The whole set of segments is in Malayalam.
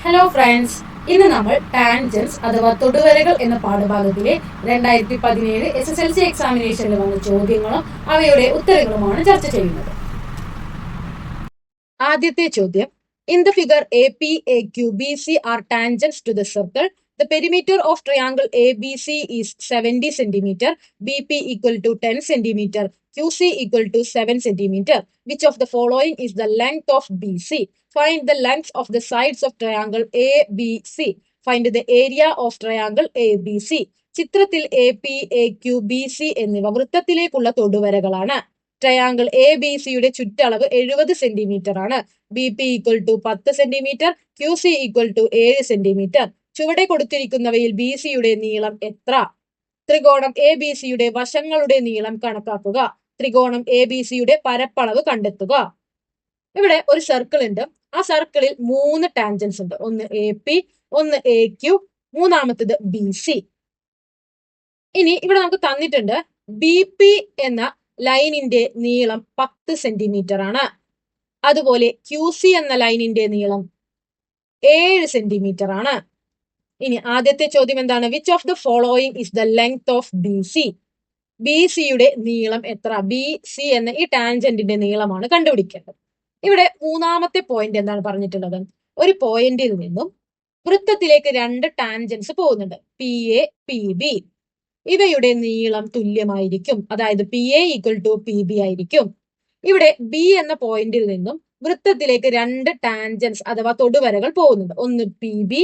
ഹലോ ഫ്രണ്ട്സ് ഇന്ന് നമ്മൾ ടാൻജൻസ് അഥവാ തൊടുവരകൾ എന്ന പാഠഭാഗത്തിലെ രണ്ടായിരത്തി പതിനേഴ് എസ് എസ് എൽ സി എക്സാമിനേഷനിൽ വന്ന ചോദ്യങ്ങളും അവയുടെ ഉത്തരങ്ങളുമാണ് ചർച്ച ചെയ്യുന്നത്. ആദ്യത്തെ ചോദ്യം. In the figure A P A Q B C R tangents to the circle the perimeter of triangle A B C is seventy centimetre B P equal to ten centimetre to seven centimetre which of the following the the length of B C find the the of triangle A B C find the area of triangle A B C ചിത്രത്തിൽ A P A Q B C എന്നിവ വൃത്തത്തിലേക്കുള്ള തൊടുവരകളാണ്. ട്രയാങ്കിൾ എ ബി സിയുടെ ചുറ്റളവ് എഴുപത് സെന്റിമീറ്റർ ആണ്. ബി പി ഈക്വൽ ടു പത്ത് centimetre Q C equal to ഏഴ് സെന്റിമീറ്റർ ചുവടെ കൊടുത്തിരിക്കുന്നവയിൽ ബി സിയുടെ നീളം എത്ര? ത്രികോണം എ ബി സിയുടെ വശങ്ങളുടെ നീളം കണക്കാക്കുക. ത്രികോണം എ ബി സിയുടെ പരപ്പളവ് കണ്ടെത്തുക. ഇവിടെ ഒരു സർക്കിൾ ഉണ്ട്. ആ സർക്കിളിൽ മൂന്ന് ടാൻജൻസ് ഉണ്ട്. ഒന്ന് എ പി ഒന്ന് എ ക്യു മൂന്നാമത്തത് ബി സി ഇനി ഇവിടെ നമുക്ക് തന്നിട്ടുണ്ട് ബി പി എന്ന ലൈനിന്റെ നീളം പത്ത് സെന്റിമീറ്റർ ആണ്. അതുപോലെ ക്യു സി എന്ന ലൈനിന്റെ നീളം ഏഴ് സെന്റിമീറ്റർ ആണ്. ഇനി ആദ്യത്തെ ചോദ്യം എന്താണ്? Which of the following is the length of B C B സിയുടെ നീളം എത്ര? ബി സി എന്ന ഈ ടാൻജന്റിന്റെ നീളമാണ് കണ്ടുപിടിക്കേണ്ടത്. ഇവിടെ മൂന്നാമത്തെ പോയിന്റ് എന്താണ് പറഞ്ഞിട്ടുള്ളത്? ഒരു പോയിന്റിൽ നിന്നും വൃത്തത്തിലേക്ക് രണ്ട് ടാൻജൻസ് പോകുന്നുണ്ട്. പി എ പി ബി ഇവയുടെ നീളം തുല്യമായിരിക്കും. അതായത് P A equal to P B ആയിരിക്കും. ഇവിടെ ബി എന്ന പോയിന്റിൽ നിന്നും വൃത്തത്തിലേക്ക് രണ്ട് ടാൻജൻസ് അഥവാ തൊടുവരകൾ പോകുന്നുണ്ട്. ഒന്ന് പി ബി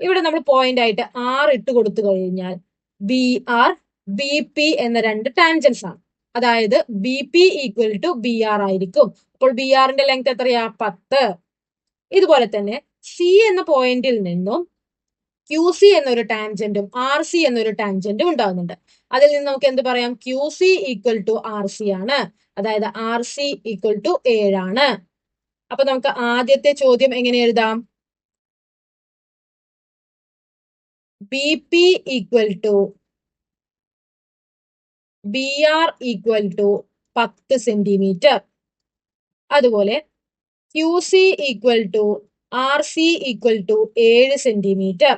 ഇവിടെ നമ്മൾ പോയിന്റ് ആയിട്ട് ആർ ഇട്ട് കൊടുത്തു കഴിഞ്ഞാൽ ബി ആർ ബി പി എന്ന രണ്ട് ടാൻജൻസ് ആണ്. അതായത് B P equal to B R ആയിരിക്കും. അപ്പോൾ ബി ആറിന്റെ ലെങ്ത് എത്രയാ? പത്ത്. ഇതുപോലെ തന്നെ സി എന്ന പോയിന്റിൽ നിന്നും ക്യു സി എന്നൊരു ടാൻജന്റും ആർ സി എന്നൊരു ടാൻജന്റും ഉണ്ടാകുന്നുണ്ട്. അതിൽ നിന്ന് നമുക്ക് എന്ത് പറയാം? Q C equal to R C ആണ്. അതായത് ആർ സി ഈക്വൽ ടു ഏഴാണ് അപ്പൊ നമുക്ക് ആദ്യത്തെ ചോദ്യം എങ്ങനെ എഴുതാം? B P equal to B R equal to പത്ത് സെന്റിമീറ്റർ അതുപോലെ Q C equal to R C equal to ഏഴ് centimetre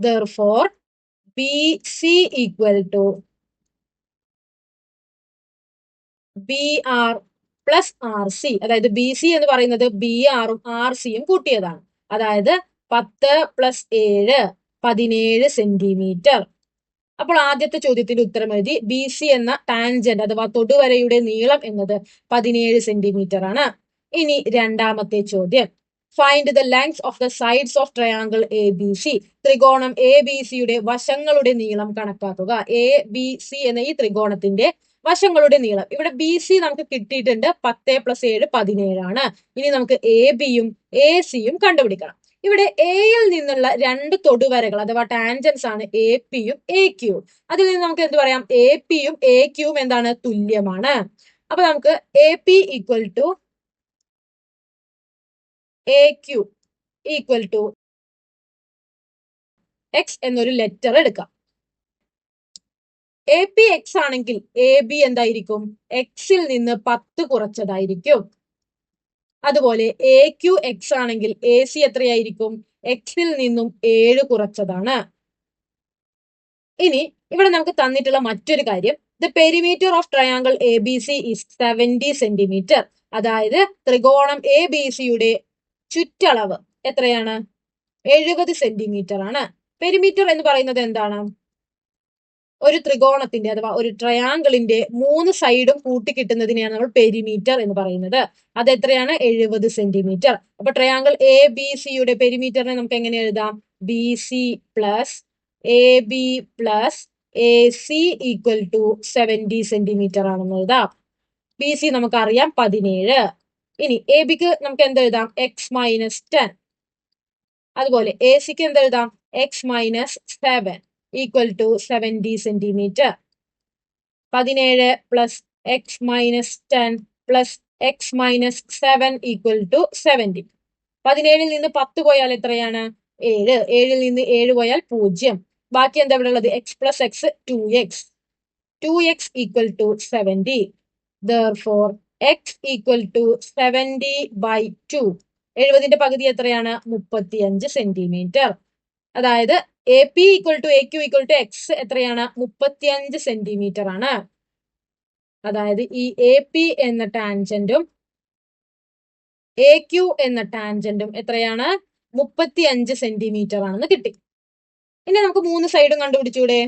therefore B C equal to B R plus R C അതായത് ബി സി എന്ന് പറയുന്നത് ബി ആറും ആർ സിയും കൂട്ടിയതാണ്. അതായത് പത്ത് പ്ലസ് ഏഴ് പതിനേഴ് സെന്റിമീറ്റർ അപ്പോൾ ആദ്യത്തെ ചോദ്യത്തിന്റെ ഉത്തരം എഴുതി ബി സി എന്ന ടാൻജന്റ് അഥവാ തൊടുവരയുടെ നീളം എന്നത് പതിനേഴ് സെന്റിമീറ്റർ ആണ്. ഇനി രണ്ടാമത്തെ ചോദ്യം. Find the length of the sides of triangle A B C ത്രികോണം എ ബി സിയുടെ വശങ്ങളുടെ നീളം കണക്കാക്കുക. എ ബി സി എന്ന ഈ ത്രികോണത്തിന്റെ വശങ്ങളുടെ നീളം. ഇവിടെ ബി സി നമുക്ക് കിട്ടിയിട്ടുണ്ട് പത്ത് പ്ലസ് ഏഴ് പതിനേഴാണ് ഇനി നമുക്ക് എ ബിയും എ സിയും കണ്ടുപിടിക്കണം. ഇവിടെ എയിൽ നിന്നുള്ള രണ്ട് തൊടുവരകൾ അഥവാ ടാൻജൻസ് ആണ് എ പിയും എ ക്യൂവും അതിൽ നിന്ന് നമുക്ക് എന്ത് പറയാം? എ പിയും എ ക്യൂവും എന്താണ്? തുല്യമാണ്. അപ്പൊ നമുക്ക് A P equal to A Q equal to X എന്നൊരു ലെറ്റർ എടുക്കാം. എ പി എക്സ് ആണെങ്കിൽ എ ബി എന്തായിരിക്കും? എക്സിൽ നിന്ന് പത്ത് കുറച്ചതായിരിക്കും. അതുപോലെ എ ക്യു എക്സ് ആണെങ്കിൽ എ സി എത്രയായിരിക്കും? എക്സിൽ നിന്നും ഏഴ് കുറച്ചതാണ്. ഇനി ഇവിടെ നമുക്ക് തന്നിട്ടുള്ള മറ്റൊരു കാര്യം the perimeter of triangle A B C is seventy centimetre അതായത് ത്രികോണം എ ബി സിയുടെ ചുറ്റളവ് എത്രയാണ്? എഴുപത് സെന്റിമീറ്റർ ആണ്. പെരിമീറ്റർ എന്ന് പറയുന്നത് എന്താണ്? ഒരു ത്രികോണത്തിന്റെ അഥവാ ഒരു ട്രയാങ്കിളിന്റെ മൂന്ന് സൈഡും കൂട്ടിക്കിട്ടുന്നതിനെയാണ് നമ്മൾ പെരിമീറ്റർ എന്ന് പറയുന്നത്. അത് എത്രയാണ്? എഴുപത് സെന്റിമീറ്റർ അപ്പൊ ട്രയാങ്കിൾ എ ബി സിയുടെ പെരിമീറ്ററിനെ നമുക്ക് എങ്ങനെ എഴുതാം? B C plus A B plus A C equal to seventy centimetre ആണെന്ന് എഴുതാം. ബി സി നമുക്കറിയാം പതിനേഴ്. ഇനി എ ബിക്ക് നമുക്ക് എന്തെഴുതാം എക്സ് മൈനസ് ടെൻ അതുപോലെ എ സിക്ക് എന്തെഴുതാം X minus seven equal to seventy centimetre പതിനേഴ് plus X minus ten plus X minus seven equal to seventy പതിനേഴിൽ നിന്ന് പത്ത് പോയാൽ എത്രയാണ്? ഏഴ്. ഏഴിൽ നിന്ന് ഏഴ് പോയാൽ പൂജ്യം. ബാക്കി എന്താ ഇവിടെ ഉള്ളത്? X plus X two X two X equal to seventy therefore X equal to seventy by two എഴുപതിന്റെ പകുതി എത്രയാണ്? മുപ്പത്തിയഞ്ച് സെന്റിമീറ്റർ അതായത് A P equal to A Q equal to X എത്രയാണ്? മുപ്പത്തിയഞ്ച് സെന്റിമീറ്റർ ആണ്. അതായത് ഈ എ പി എന്ന ടാൻജന്റും എ ക്യു എന്ന ടാൻജന്റും എത്രയാണ്? മുപ്പത്തി അഞ്ച് സെന്റിമീറ്റർ ആണെന്ന് കിട്ടി. ഇനി നമുക്ക് മൂന്ന് സൈഡും കണ്ടുപിടിച്ചൂടെ?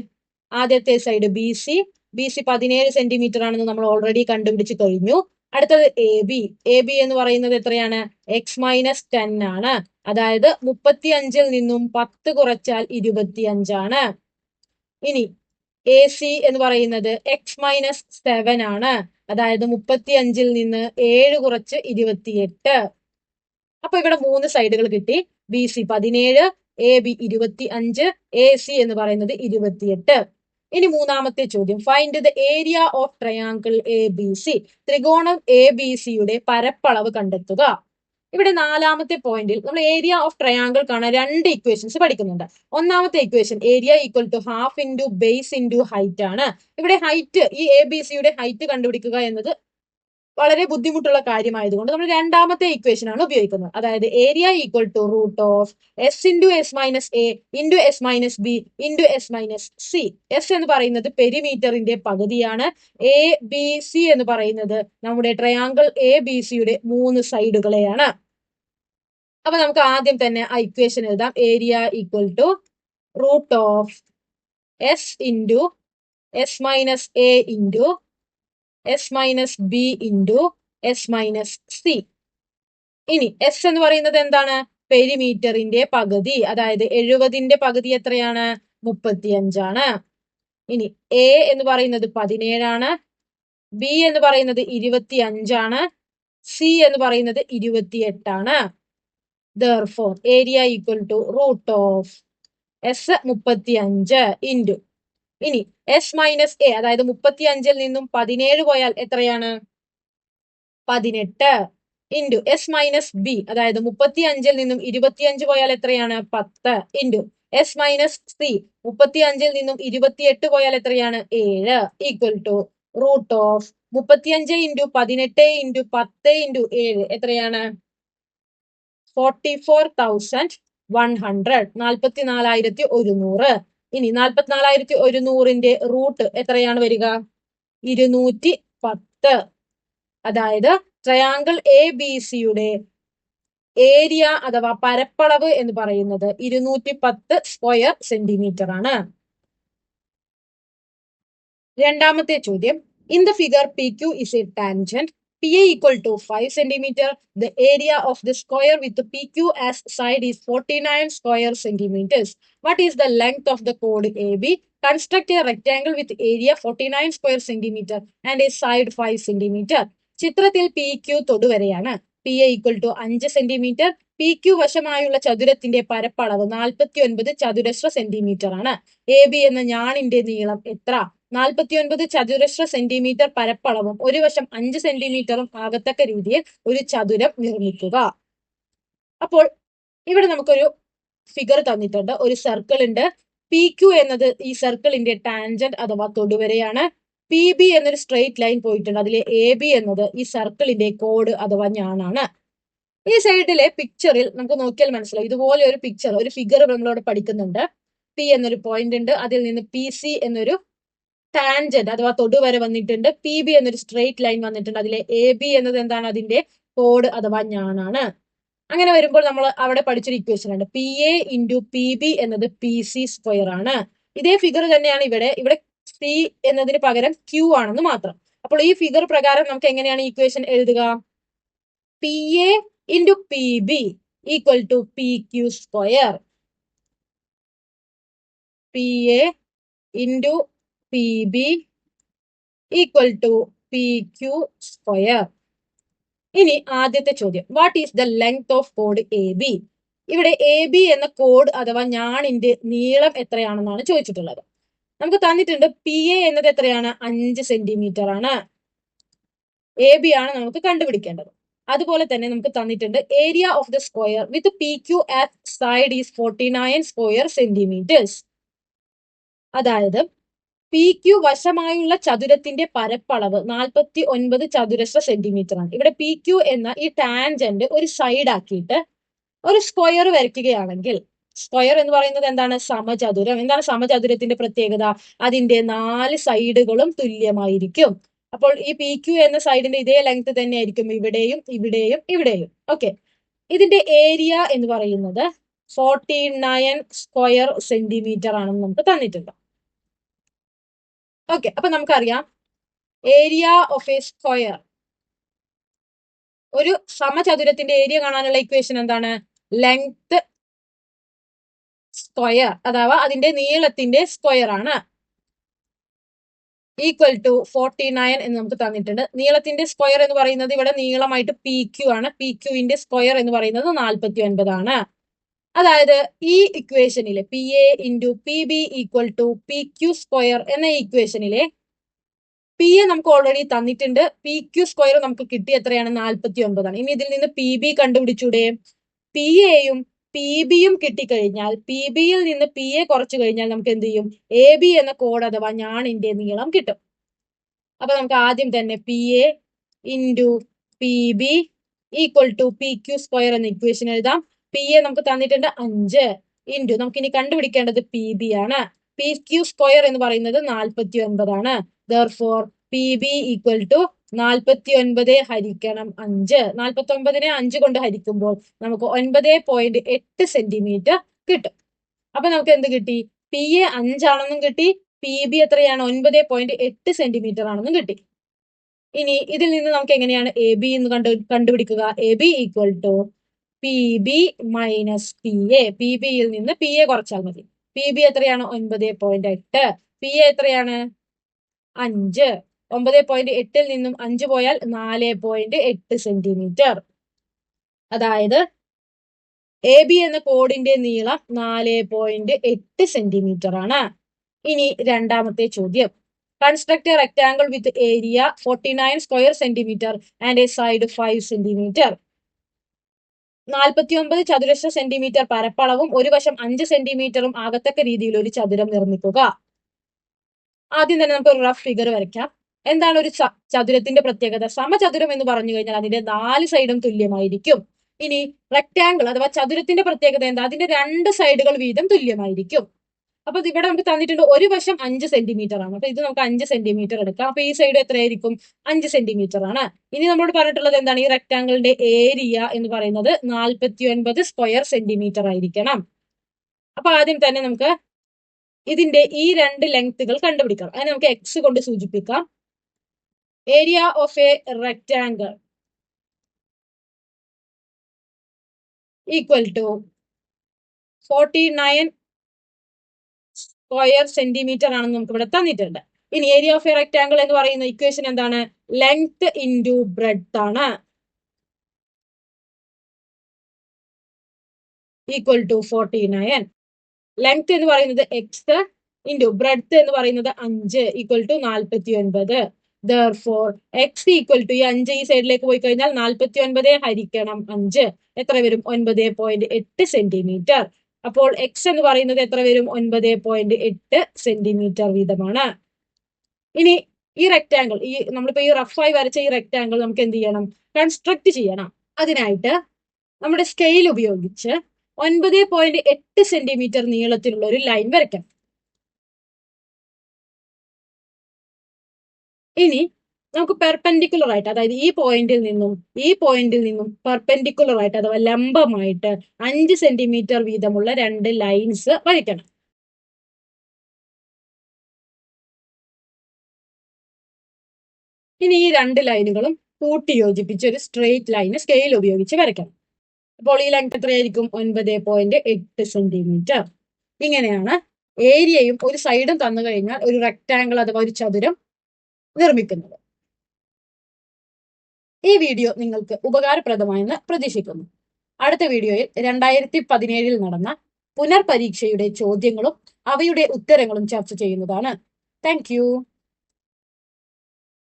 ആദ്യത്തെ side B C B C പതിനേഴ് സെന്റിമീറ്റർ ആണെന്ന് നമ്മൾ ഓൾറെഡി കണ്ടുപിടിച്ച് കഴിഞ്ഞു. അടുത്തത് എ ബി എ ബി എന്ന് പറയുന്നത് എത്രയാണ്? എക്സ് മൈനസ് ടെൻ ആണ്. അതായത് മുപ്പത്തി അഞ്ചിൽ നിന്നും പത്ത് കുറച്ചാൽ ഇരുപത്തി അഞ്ചാണ് ഇനി എ സി എന്ന് പറയുന്നത് എക്സ് മൈനസ് സെവൻ ആണ്. അതായത് മുപ്പത്തി അഞ്ചിൽ നിന്ന് ഏഴ് കുറച്ച് ഇരുപത്തിയെട്ട്. അപ്പൊ ഇവിടെ മൂന്ന് സൈഡുകൾ കിട്ടി. ബി സി പതിനേഴ് എ ബി ഇരുപത്തി അഞ്ച് എ സി എന്ന് പറയുന്നത് ഇരുപത്തിയെട്ട്. ഇനി മൂന്നാമത്തെ ചോദ്യം. Find the area of triangle A B C ത്രികോണം എ ബി സിയുടെ പരപ്പളവ് കണ്ടെത്തുക. ഇവിടെ നാലാമത്തെ പോയിന്റിൽ നമ്മൾ ഏരിയ ഓഫ് ട്രയാങ്കിൾ കാണാൻ രണ്ട് ഇക്വേഷൻസ് പഠിക്കുന്നുണ്ട്. ഒന്നാമത്തെ equation area equal to half into base into height ആണ്. ഇവിടെ ഹൈറ്റ് ഈ എ ബി സിയുടെ ഹൈറ്റ് കണ്ടുപിടിക്കുക എന്നത് വളരെ ബുദ്ധിമുട്ടുള്ള കാര്യമായതുകൊണ്ട് നമ്മൾ രണ്ടാമത്തെ ഇക്വേഷൻ ആണ് ഉപയോഗിക്കുന്നത്. അതായത് area equal to root of S into S minus A into S minus B into S minus C S എന്ന് പറയുന്നത് പെരിമീറ്ററിന്റെ പകുതിയാണ്. എ ബി സി എന്ന് പറയുന്നത് നമ്മുടെ ട്രയാങ്കിൾ എ ബി സിയുടെ മൂന്ന് സൈഡുകളെയാണ് അപ്പൊ നമുക്ക് ആദ്യം തന്നെ ആ ഇക്വേഷൻ എഴുതാം. Area equal to root of S into S minus A into S minus B into S minus C ഇനി എസ് എന്ന് പറയുന്നത് എന്താണ്? പെരിമീറ്ററിന്റെ പകുതി അതായത് എഴുപതിന്റെ പകുതി എത്രയാണ്? മുപ്പത്തിയഞ്ചാണ്. ഇനി എ എന്ന് പറയുന്നത് പതിനേഴാണ്. ബി എന്ന് പറയുന്നത് ഇരുപത്തി അഞ്ചാണ് സി എന്ന് പറയുന്നത് ഇരുപത്തിയെട്ടാണ്. Therefore area equal to root of S മുപ്പത്തി അഞ്ച് ഇന്റു ഇനി എസ് മൈനസ് എ അതായത് മുപ്പത്തി അഞ്ചിൽ നിന്നും പതിനേഴ് പോയാൽ എത്രയാണ്? പതിനെട്ട് ഇന്റു എസ് മൈനസ് ബി അതായത് മുപ്പത്തി അഞ്ചിൽ നിന്നും ഇരുപത്തിയഞ്ച് പോയാൽ എത്രയാണ്? പത്ത് ഇന്റു എസ് മൈനസ് സി മുപ്പത്തി അഞ്ചിൽ നിന്നും ഇരുപത്തിയെട്ട് പോയാൽ എത്രയാണ്? ഏഴ് ഈക്വൽ ടു റൂട്ട് ഓഫ് മുപ്പത്തിയഞ്ച് ഇന്റു പതിനെട്ട് ഇന്റു പത്ത് ഇന്റു ഏഴ് എത്രയാണ്? Forty four thousand one hundred നാൽപ്പത്തി നാലായിരത്തി ഒരുന്നൂറ്. ഇനി നാൽപ്പത്തിനാലായിരത്തി ഒരുന്നൂറിന്റെ റൂട്ട് എത്രയാണ് വരിക? ഇരുന്നൂറ്റി പത്ത്. അതായത് ട്രയാങ്കിൾ എ ബി സിയുടെ ഏരിയ അഥവാ പരപ്പളവ് എന്ന് പറയുന്നത് ഇരുന്നൂറ്റി പത്ത് സ്ക്വയർ സെന്റിമീറ്റർ ആണ്. രണ്ടാമത്തെ ചോദ്യം. In the figure P Q is a tangent PA equal to 5 centimeter. The area of the square with the PQ as side is 49 square centimeters. What is the length of the chord AB? Construct a rectangle with area 49 square centimeter and a side 5 centimeter. ചിത്രത്തിൽ പി ക്യു തൊടുവരെയാണ് പി എ ഈക്വൽ ടു അഞ്ച് സെന്റിമീറ്റർ പി ക്യു വശമായുള്ള ചതുരത്തിന്റെ പരപ്പളവ് നാൽപ്പത്തി ഒൻപത് ചതുരശ്ര സെന്റിമീറ്റർ ആണ് എ ബി എന്ന ഞാണിന്റെ നീളം എത്ര നാൽപ്പത്തിയൊൻപത് ചതുരശ്ര സെന്റിമീറ്റർ പരപ്പളവും ഒരു വശം അഞ്ച് സെന്റിമീറ്ററും ആകത്തക്ക രീതിയിൽ ഒരു ചതുരം നിർമ്മിക്കുക. അപ്പോൾ ഇവിടെ നമുക്കൊരു ഫിഗർ തന്നിട്ടുണ്ട്. ഒരു സർക്കിൾ ഉണ്ട്. പി ക്യു എന്നത് ഈ സർക്കിളിന്റെ ടാൻജന്റ് അഥവാ തൊടുവരെയാണ്. പി ബി എന്നൊരു സ്ട്രെയിറ്റ് ലൈൻ പോയിട്ടുണ്ട്. അതിലെ എ ബി എന്നത് ഈ സർക്കിളിന്റെ കോഡ് അഥവാ ഞാനാണ്. ഈ സൈഡിലെ പിക്ചറിൽ നമുക്ക് നോക്കിയാൽ മനസ്സിലാവും ഇതുപോലെ ഒരു പിക്ചർ ഒരു ഫിഗർ നമ്മളോട് പഠിക്കുന്നുണ്ട്. പി എന്നൊരു പോയിന്റ് ഉണ്ട്. അതിൽ നിന്ന് പി സി എന്നൊരു ടാൻജന്റ് അഥവാ തൊടുവര വന്നിട്ടുണ്ട്. പി ബി എന്നൊരു സ്ട്രെയിറ്റ് ലൈൻ വന്നിട്ടുണ്ട്. അതിലെ എ ബി എന്നത് എന്താണ്? അതിന്റെ കോഡ് അഥവാ ഞാനാണ്. അങ്ങനെ വരുമ്പോൾ നമ്മൾ അവിടെ പഠിച്ചൊരു ഇക്വേഷൻ ഉണ്ട്. P A into P B എന്നത് പി സി സ്ക്വയർ ആണ്. ഇതേ ഫിഗർ തന്നെയാണ് ഇവിടെ. ഇവിടെ സി എന്നതിന് പകരം ക്യൂ ആണെന്ന് മാത്രം. അപ്പോൾ ഈ ഫിഗർ പ്രകാരം നമുക്ക് എങ്ങനെയാണ് ഇക്വേഷൻ എഴുതുക? P A into P B equal to P Q square P A into P B equal to P ഇനി ആദ്യത്തെ ചോദ്യം. What is the length of code A B ഇവിടെ എ ബി എന്ന കോഡ് അഥവാ ഞാണിന്റെ നീളം എത്രയാണെന്നാണ് ചോദിച്ചിട്ടുള്ളത്. നമുക്ക് തന്നിട്ടുണ്ട് പി എ എന്നത് എത്രയാണ്? അഞ്ച് സെന്റിമീറ്റർ ആണ്. എ ബി ആണ് നമുക്ക് കണ്ടുപിടിക്കേണ്ടത്. അതുപോലെ തന്നെ നമുക്ക് തന്നിട്ടുണ്ട് area of the square with P Q at side is forty nine square centimetres അതായത് പി ക്യു വശമായുള്ള ചതുരത്തിന്റെ പരപ്പളവ് നാൽപ്പത്തി ഒൻപത് ചതുരശ്ര സെന്റിമീറ്റർ ആണ്. ഇവിടെ പി ക്യു എന്ന ഈ ടാൻജന്റ് ഒരു സൈഡ് ആക്കിയിട്ട് ഒരു സ്ക്വയർ വരയ്ക്കുകയാണെങ്കിൽ സ്ക്വയർ എന്ന് പറയുന്നത് എന്താണ്? സമചതുരം. എന്താണ് സമചതുരത്തിന്റെ പ്രത്യേകത? അതിന്റെ നാല് സൈഡുകളും തുല്യമായിരിക്കും. അപ്പോൾ ഈ പി ക്യു എന്ന സൈഡിന്റെ ഇതേ ലെങ്ത് തന്നെ ആയിരിക്കും ഇവിടെയും ഇവിടെയും ഇവിടെയും. ഓക്കെ ഇതിന്റെ ഏരിയ എന്ന് പറയുന്നത് ഫോർട്ടി നയൻ സ്ക്വയർ സെന്റിമീറ്റർ ആണെന്ന് നമുക്ക് തന്നിട്ടുണ്ട്. ഓക്കെ അപ്പൊ നമുക്കറിയാം. ഏരിയ ഓഫ് എ സ്ക്വയർ ഒരു സമചതുരത്തിന്റെ ഏരിയ കാണാനുള്ള ഇക്വേഷൻ എന്താണ്? ലെങ്ത് സ്ക്വയർ അഥവാ അതിന്റെ നീളത്തിന്റെ സ്ക്വയർ ആണ്. ഈക്വൽ ടു ഫോർട്ടി നയൻ എന്ന് നമുക്ക് തന്നിട്ടുണ്ട്. നീളത്തിന്റെ സ്ക്വയർ എന്ന് പറയുന്നത് ഇവിടെ നീളമായിട്ട് പി ക്യു ആണ്. പി ക്യുവിന്റെ സ്ക്വയർ എന്ന് പറയുന്നത് നാൽപ്പത്തി ഒൻപതാണ് അതായത് ഈ ഇക്വേഷനിലെ P A into P B equal to P Q square എന്ന ഇക്വേഷനിലെ പി എ നമുക്ക് ഓൾറെഡി തന്നിട്ടുണ്ട്. പി ക്യു സ്ക്വയർ നമുക്ക് കിട്ടി എത്രയാണ്? നാൽപ്പത്തി ഒമ്പതാണ് ഇനി ഇതിൽ നിന്ന് പി ബി കണ്ടുപിടിച്ചൂടെ? പി എയും പി ബിയും കിട്ടിക്കഴിഞ്ഞാൽ പി ബിയിൽ നിന്ന് പി എ കുറച്ചു കഴിഞ്ഞാൽ നമുക്ക് എന്ത് ചെയ്യും? എ ബി എന്ന കോഡ് അഥവാ ഞാണിന്റെ നീളം കിട്ടും. അപ്പൊ നമുക്ക് ആദ്യം തന്നെ P A into P B equal to P Q square എന്ന ഇക്വേഷൻ എഴുതാം. പി എ നമുക്ക് തന്നിട്ടുണ്ട് അഞ്ച് ഇന്റു നമുക്ക് ഇനി കണ്ടുപിടിക്കേണ്ടത് പി ബി ആണ്. പി ക്യൂ സ്ക്വയർ എന്ന് പറയുന്നത് നാൽപ്പത്തി ഒൻപതാണ് therefore P B equal to നാൽപ്പത്തി ഒൻപത് ഹരിക്കണം അഞ്ച്. നാൽപ്പത്തി ഒൻപതിനെ അഞ്ച് കൊണ്ട് ഹരിക്കുമ്പോൾ നമുക്ക് ഒൻപത് പോയിന്റ് എട്ട് സെന്റിമീറ്റർ കിട്ടും. അപ്പൊ നമുക്ക് എന്ത് കിട്ടി? പി എ അഞ്ചാണെന്നും കിട്ടി. പി ബി എത്രയാണ്? ഒൻപത് പോയിന്റ് എട്ട് സെന്റിമീറ്റർ ആണെന്നും കിട്ടി. ഇനി ഇതിൽ നിന്ന് നമുക്ക് എങ്ങനെയാണ് എ ബി എന്ന് കണ്ടു കണ്ടുപിടിക്കുക? A B equal to P B minus P A P ബിയിൽ നിന്ന് പി എ കുറച്ചാൽ മതി. പി ബി എത്രയാണ്? ഒൻപത് പോയിന്റ് എട്ട്. പി എ എത്രയാണ്? അഞ്ച്. ഒമ്പത് പോയിന്റ് എട്ടിൽ നിന്നും അഞ്ച് പോയാൽ നാല് പോയിന്റ് എട്ട് സെന്റിമീറ്റർ അതായത് എ ബി എന്ന കോഡിന്റെ നീളം നാല് പോയിന്റ് എട്ട് സെന്റിമീറ്റർ ആണ്. ഇനി രണ്ടാമത്തെ ചോദ്യം. Construct rectangle with area forty nine square centimetre and a side five centimetre നാൽപ്പത്തി ഒമ്പത് ചതുരശ്ര സെന്റിമീറ്റർ പരപ്പളവും ഒരു വശം അഞ്ച് സെന്റിമീറ്ററും ആകത്തക്ക രീതിയിൽ ഒരു ചതുരം നിർമ്മിക്കുക. ആദ്യം തന്നെ നമുക്ക് ഒരു റഫ് ഫിഗർ വരയ്ക്കാം. എന്താണ് ഒരു ചതുരത്തിന്റെ പ്രത്യേകത? സമചതുരം എന്ന് പറഞ്ഞു കഴിഞ്ഞാൽ അതിന്റെ നാല് സൈഡും തുല്യമായിരിക്കും. ഇനി റെക്ടാംഗിൾ അഥവാ ചതുരത്തിന്റെ പ്രത്യേകത എന്താ? അതിന്റെ രണ്ട് സൈഡുകൾ വീതം തുല്യമായിരിക്കും. അപ്പൊ ഇവിടെ നമുക്ക് തന്നിട്ടുണ്ട് ഒരു വശം അഞ്ച് സെന്റിമീറ്റർ ആണ്. അപ്പൊ ഇത് നമുക്ക് അഞ്ച് സെന്റിമീറ്റർ എടുക്കാം. അപ്പൊ ഈ സൈഡ് എത്രയായിരിക്കും? അഞ്ച് സെന്റിമീറ്റർ ആണ്. ഇനി നമ്മളോട് പറഞ്ഞിട്ടുള്ളത് എന്താണ്? ഈ റെക്ടാംഗിളിന്റെ ഏരിയ എന്ന് പറയുന്നത് നാൽപ്പത്തി ഒൻപത് സ്ക്വയർ സെന്റിമീറ്റർ ആയിരിക്കണം. അപ്പൊ ആദ്യം തന്നെ നമുക്ക് ഇതിന്റെ ഈ രണ്ട് ലെങ്ത്തുകൾ കണ്ടുപിടിക്കാം അതിനെ നമുക്ക് എക്സ് കൊണ്ട് സൂചിപ്പിക്കാം. Area of a rectangle equal to forty nine square centimetre ആണെന്ന് നമുക്ക് ഇവിടെ തന്നിട്ടുണ്ട്. ഇനി ഏരിയ ഓഫ് എ റെക്ടാംഗിൾ എന്ന് പറയുന്ന ഇക്വേഷൻ എന്താണ്? ലെങ്ത് ഇന്റു ബ്രെഡ്ത്ത് ആണ്. Equal to forty nine length എന്ന് പറയുന്നത് എക്സ് ഇന്റു ബ്രെഡ്ത്ത് എന്ന് പറയുന്നത് അഞ്ച് ഈക്വൽ ടു നാൽപ്പത്തി ഒൻപത് therefore X equal to ഈ അഞ്ച് ഈ സൈഡിലേക്ക് പോയി കഴിഞ്ഞാൽ നാൽപ്പത്തി ഒൻപത് ഹരിക്കണം അഞ്ച്. എത്ര വരും? ഒൻപത് പോയിന്റ് എട്ട് സെന്റിമീറ്റർ അപ്പോൾ എക്സ് എന്ന് പറയുന്നത് എത്ര വരും? ഒൻപത് പോയിന്റ് എട്ട് സെന്റിമീറ്റർ വീതമാണ്. ഇനി ഈ റെക്ടാംഗിൾ ഈ നമ്മളിപ്പോ ഈ റഫായി വരച്ച ഈ റെക്ടാംഗിൾ നമുക്ക് എന്ത് ചെയ്യണം? കൺസ്ട്രക്ട് ചെയ്യണം. അതിനായിട്ട് നമ്മുടെ സ്കെയിൽ ഉപയോഗിച്ച് ഒൻപത് പോയിന്റ് എട്ട് സെന്റിമീറ്റർ നീളത്തിലുള്ള ഒരു ലൈൻ വരയ്ക്കാം ഇനി നമുക്ക് പെർപെൻഡിക്കുലർ ആയിട്ട് അതായത് ഈ പോയിന്റിൽ നിന്നും ഈ പോയിന്റിൽ നിന്നും പെർപെൻഡിക്കുലർ ആയിട്ട് അഥവാ ലംബമായിട്ട് അഞ്ച് സെന്റിമീറ്റർ വീതമുള്ള രണ്ട് ലൈൻസ് വരയ്ക്കണം. ഇനി ഈ രണ്ട് ലൈനുകളും കൂട്ടി യോജിപ്പിച്ച് ഒരു സ്ട്രെയിറ്റ് ലൈന് സ്കെയിൽ ഉപയോഗിച്ച് വരയ്ക്കണം. അപ്പോൾ ഈ ലെങ്ത് എത്രയായിരിക്കും? ഒൻപത് പോയിന്റ് എട്ട് സെന്റിമീറ്റർ ഇങ്ങനെയാണ് ഏരിയയും ഒരു സൈഡും തന്നു കഴിഞ്ഞാൽ ഒരു റെക്ടാംഗിൾ അഥവാ ഒരു ചതുരം നിർമ്മിക്കുന്നത്. ഈ വീഡിയോ നിങ്ങൾക്ക് ഉപകാരപ്രദമായെന്ന് പ്രതീക്ഷിക്കുന്നു. അടുത്ത വീഡിയോയിൽ രണ്ടായിരത്തി പതിനേഴിൽ നടന്ന പുനർപരീക്ഷയുടെ ചോദ്യങ്ങളും അവയുടെ ഉത്തരങ്ങളും ചർച്ച ചെയ്യുന്നതാണ്. താങ്ക്